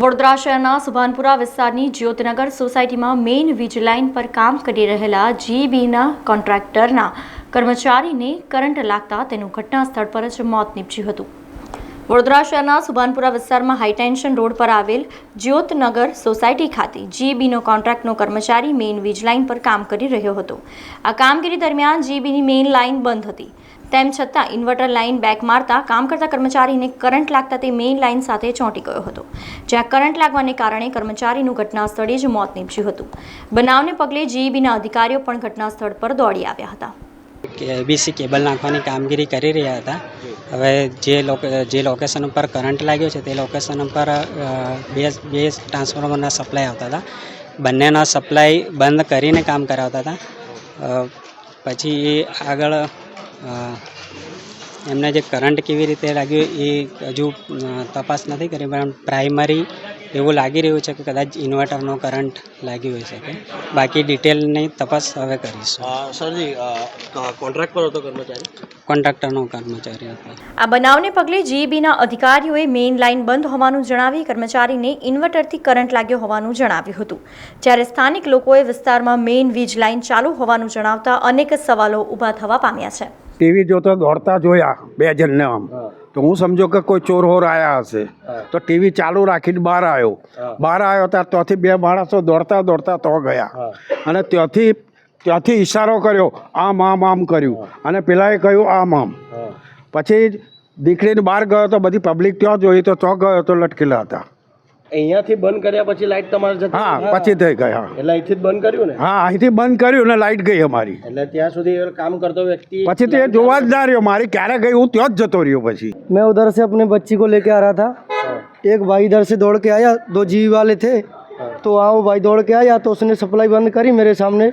વડોદરા શહેરના સુભાનપુરા વિસ્તારની જ્યોતનગર સોસાયટીમાં મેઇન વીજ લાઇન પર કામ કરી રહેલા જીબીના કોન્ટ્રાક્ટરના કર્મચારીને કરંટ લાગતા તેનું ઘટના સ્થળ પર જ મોત નીપજ્યું હતું. વડોદરા શહેરના સુભાનપુરા વિસ્તારમાં હાઈટેન્શન રોડ પર આવેલ જ્યોતનગર સોસાયટી ખાતે જીબીનો કોન્ટ્રાક્ટનો કર્મચારી મેઇન વીજ લાઇન પર કામ કરી રહ્યો હતો. આ કામગીરી દરમિયાન જીબીની મેઇન લાઇન બંધ હતી. તેમ છતાં ઇન્વર્ટર લાઇન બેક મારતા કામ કરતા કર્મચારીને કરંટ લાગતા તે મેઇન લાઇન સાથે ચોંટી ગયો હતો, જ્યાં કરંટ લાગવાને કારણે કર્મચારીનું ઘટના સ્થળે જ મોત નીપજ્યું હતું. બનાવને પગલે જીઈબીના અધિકારીઓ પણ ઘટના સ્થળ પર દોડી આવ્યા હતા. કે એબીસી કેબલ નાખવાની કામગીરી કરી રહ્યા હતા. હવે જે જે લોકેશન ઉપર કરંટ લાગ્યો છે તે લોકેશન ઉપર બે બે ટ્રાન્સફોર્મરના સપ્લાય આવતા હતા. બંનેના સપ્લાય બંધ કરીને કામ કરાવતા હતા. પછી આગળ એમને જે કરંટ કેવી રીતે લાગ્યું એ હજુ તપાસ નથી કરી પણ પ્રાઇમરી એવું લાગી રહ્યું છે કે કદાચ ઇન્વર્ટરનો કરંટ લાગ્યો હોઈ શકે. બાકી ડિટેલની તપાસ હવે કરીશું. સરજી કોન્ટ્રાક્ટ પર હતો કર્મચારી? કોન્ટ્રાક્ટરનો કર્મચારી હતો. આ બનાવને પગલે જીઈબીના અધિકારીઓએ મેઇન લાઇન બંધ હોવાનું જણાવી કર્મચારીને ઇન્વર્ટરથી કરંટ લાગ્યો હોવાનું જણાવ્યું હતું. જ્યારે સ્થાનિક લોકોએ વિસ્તારમાં મેઇન વીજ લાઇન ચાલુ હોવાનું જણાવતા અનેક સવાલો ઊભા થવા પામ્યા છે. ટીવી જોતો દોડતા જોયા બે જણને આમ. તો હું સમજો કે કોઈ ચોર હોર આવ્યા હશે તો ટીવી ચાલુ રાખીને બહાર આવ્યો બહાર આવ્યો ત્યાં ત્યાંથી બે માણસો દોડતા દોડતા તો ગયા. અને ત્યાંથી ત્યાંથી ઈશારો કર્યો આમ આમ આમ કર્યું. અને પેલાએ કહ્યું આમ આમ. પછી દીકરીને બહાર ગયો તો બધી પબ્લિક ત્યાં જોઈ તો ત્યાં ગયો તો લટકેલા હતા. અહીંયાથી બંધ કર્યા પછી લાઈટ તમારે જતી હા રહી? પછી થઈ ગયા એટલે અહીંથી જ બંધ કર્યું ને હા અહીંથી બંધ કર્યું ને લાઇટ ગઈ અમારી એટલે ત્યાં સુધી એ કામ કરતો વ્યક્તિ પછી તે જોવા જ ના રહ્યો મારી ક્યારે ગઈ હું ત્યાં જ જતો રહ્યો પછી मैं उधर से अपने बच्ची को लेके आ रहा था एक भाई इधर से दौड़ के आया दो जीवी वाले थे तो वहाँ वो भाई दौड़ के आया तो उसने सप्लाई बंद करी मेरे सामने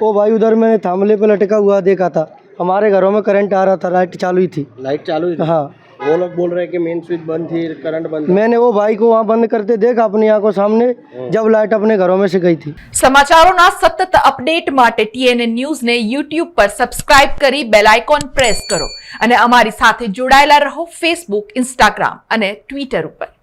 वो भाई उधर मैंने थामले पे लटका हुआ देखा था हमारे घरों में करंट आ रहा था लाइट चालू ही थी लाइट चालू ही थी। हाँ वो लोग बोल रहे हैं कि मेन स्विच बंद थी करंट बंद था। मैंने वो भाई को वहाँ बंद करते देखा अपनी आंखों सामने जब लाइट अपने घरों में से गई थी સમાચારોના સતત અપડેટ માટે ટીએનએ ન્યૂઝને યુટ્યુબ પર સબસ્ક્રાઇબ કરી બેલ આઇકોન પ્રેસ કરો અને અમારી સાથે જોડાયેલા રહો ફેસબુક ઇન્સ્ટાગ્રામ અને ટ્વિટર ઉપર